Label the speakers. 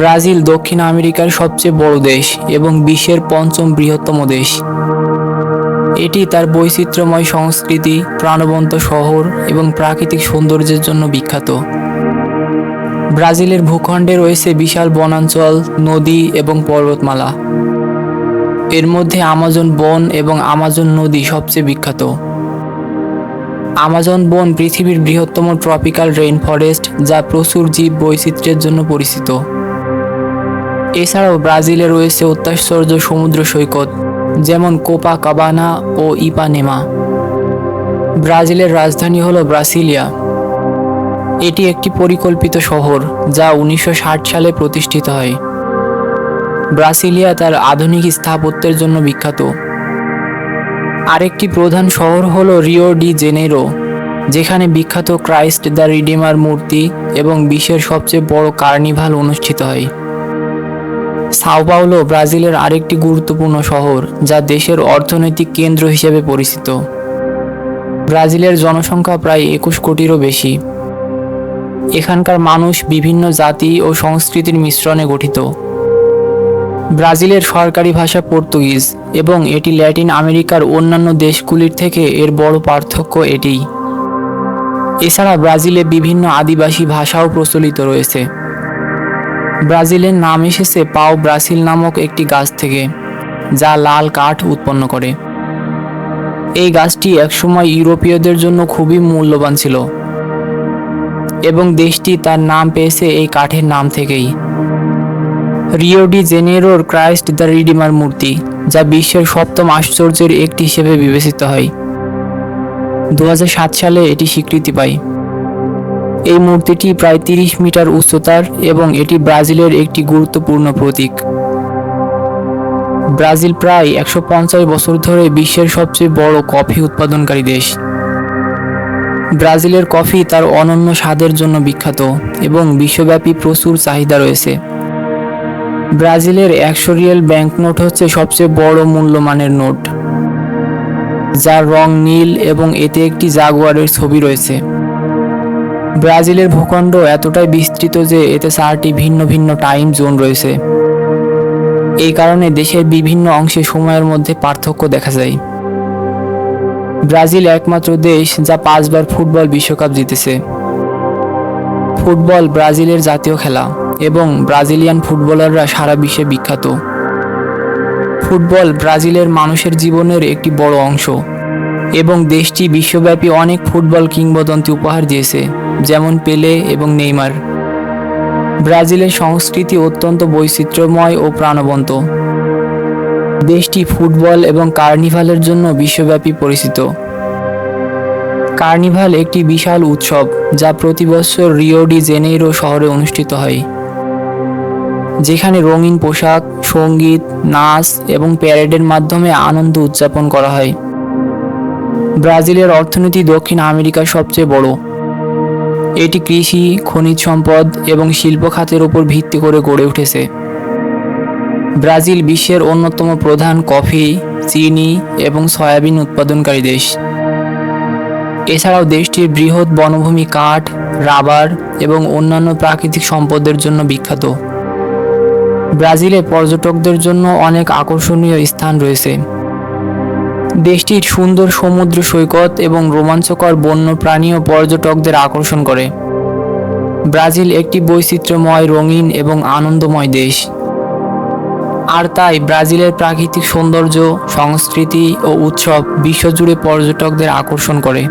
Speaker 1: Brazil, দক্ষিণ আমেরিকার সবচেয়ে বড় দেশ এবং বিশ্বের পঞ্চম বৃহত্তম দেশ। এটি তার বৈচিত্র্যময় সংস্কৃতি, প্রাণবন্ত শহর এবং প্রাকৃতিক সৌন্দর্যের জন্য বিখ্যাত। ব্রাজিলের ভূখণ্ডে রয়েছে বিশাল বনাঞ্চল, নদী এবং পর্বতমালা। এর মধ্যে আমাজন বন এবং আমাজন নদী সবচেয়ে বিখ্যাত। আমাজন বন পৃথিবীর বৃহত্তম ট্রপিক্যাল রেইন ফরেস্ট যা প্রচুর জীব বৈচিত্র্যের জন্য পরিচিত। এছাড়াও ব্রাজিলে রয়েছে অত্যাশ্চর্য সমুদ্র সৈকত, যেমন কোপা কাবানা ও ইপানেমা। ব্রাজিলের রাজধানী হল ব্রাসিলিয়া। এটি একটি পরিকল্পিত শহর, যা উনিশশো ষাট সালে প্রতিষ্ঠিত হয়। ব্রাসিলিয়া তার আধুনিক স্থাপত্যের জন্য বিখ্যাত। আরেকটি প্রধান শহর হল রিও ডি জেনেরো, যেখানে বিখ্যাত ক্রাইস্ট দ্য রিডিমার মূর্তি এবং বিশ্বের সবচেয়ে বড় কার্নিভাল অনুষ্ঠিত হয়। সাও পাওলো ব্রাজিলের আরেকটি গুরুত্বপূর্ণ শহর, যা দেশের অর্থনৈতিক কেন্দ্র হিসেবে পরিচিত। ব্রাজিলের জনসংখ্যা প্রায় একুশ কোটিরও বেশি। এখানকার মানুষ বিভিন্ন জাতি ও সংস্কৃতির মিশ্রণে গঠিত। ব্রাজিলের সরকারি ভাষা পর্তুগিজ এবং এটি ল্যাটিন আমেরিকার অন্যান্য দেশগুলির থেকে এর বড় পার্থক্য এটিই। এছাড়া ব্রাজিলে বিভিন্ন আদিবাসী ভাষাও প্রচলিত রয়েছে। ব্রাজিলের নাম এসেছে পাও ব্রাসিল নামক একটি গাছ থেকে, যা লাল কাঠ উৎপন্ন করে। এই গাছটি একসময় ইউরোপীয়দের জন্য খুবই মূল্যবান ছিল এবং দেশটি তার নাম পেয়েছে এই কাঠের নাম থেকেই। রিও ডি জেনেরোর ক্রাইস্ট দ্য রিডিমার মূর্তি, যা বিশ্বের সপ্তম আশ্চর্যের একটি হিসেবে বিবেচিত হয়। দু হাজার সাত সালে এটি স্বীকৃতি পায়। এই মূর্তিটি প্রায় তিরিশ মিটার উচ্চতার এবং এটি ব্রাজিলের একটি গুরুত্বপূর্ণ প্রতীক। ব্রাজিল প্রায় একশো পঞ্চাশ বছর ধরে বিশ্বের সবচেয়ে বড় কফি উৎপাদনকারী দেশ। ব্রাজিলের কফি তার অনন্য স্বাদের জন্য বিখ্যাত এবং বিশ্বব্যাপী প্রচুর চাহিদা রয়েছে। ব্রাজিলের একশো রিয়েল ব্যাংকনোট হচ্ছে সবচেয়ে বড় মূল্যমানের নোট, যার রং নীল এবং এতে একটি জাগুয়ারের ছবি রয়েছে। ব্রাজিলের ভূখণ্ড এতটাই বিস্তৃত যে এতে চারটি ভিন্ন ভিন্ন টাইম জোন রয়েছে। এই কারণে দেশের বিভিন্ন অংশে সময়ের মধ্যে পার্থক্য দেখা যায়। ব্রাজিল একমাত্র দেশ যা পাঁচবার ফুটবল বিশ্বকাপ জিতেছে। ফুটবল ব্রাজিলের জাতীয় খেলা এবং ব্রাজিলিয়ান ফুটবলাররা সারা বিশ্বে বিখ্যাত। ফুটবল ব্রাজিলের মানুষের জীবনের একটি বড় অংশ। এবং দেশটি বিশ্বব্যাপী অনেক ফুটবল কিংবদন্তি উপহার দিয়েছে, যেমন পেলে এবং নেইমার। ব্রাজিলের সংস্কৃতি অত্যন্ত বৈচিত্র্যময় ও প্রাণবন্ত। দেশটি ফুটবল এবং কার্নিভালের জন্য বিশ্বব্যাপী পরিচিত। কার্নিভাল একটি বিশাল উৎসব, যা প্রতি বছর রিও ডি জেনেইরো শহরে অনুষ্ঠিত হয়। যেখানে রঙিন পোশাক, সংগীত, নাচ এবং প্যারেডের মাধ্যমে আনন্দ উদযাপন করা হয়। ব্রাজিলের অর্থনীতি দক্ষিণ আমেরিকার সবচেয়ে বড়। এটি কৃষি, খনিজ সম্পদ এবং শিল্প খাতের উপর ভিত্তি করে গড়ে উঠেছে। ব্রাজিল বিশ্বের অন্যতম প্রধান কফি, চিনি এবং সয়াবিন উৎপাদনকারী দেশ। এছাড়াও দেশটির বৃহৎ বনভূমি কাঠ, রাবার এবং অন্যান্য প্রাকৃতিক সম্পদের জন্য বিখ্যাত। ব্রাজিলে পর্যটকদের জন্য অনেক আকর্ষণীয় স্থান রয়েছে। দেশটির সুন্দর সমুদ্র সৈকত এবং রোমাঞ্চকর বন্য ও পর্যটকদের আকর্ষণ করে। ব্রাজিল একটি বৈচিত্র্যময়, রঙিন এবং আনন্দময় দেশ। আর তাই ব্রাজিলের প্রাকৃতিক সৌন্দর্য, সংস্কৃতি ও উৎসব বিশ্বজুড়ে পর্যটকদের আকর্ষণ করে।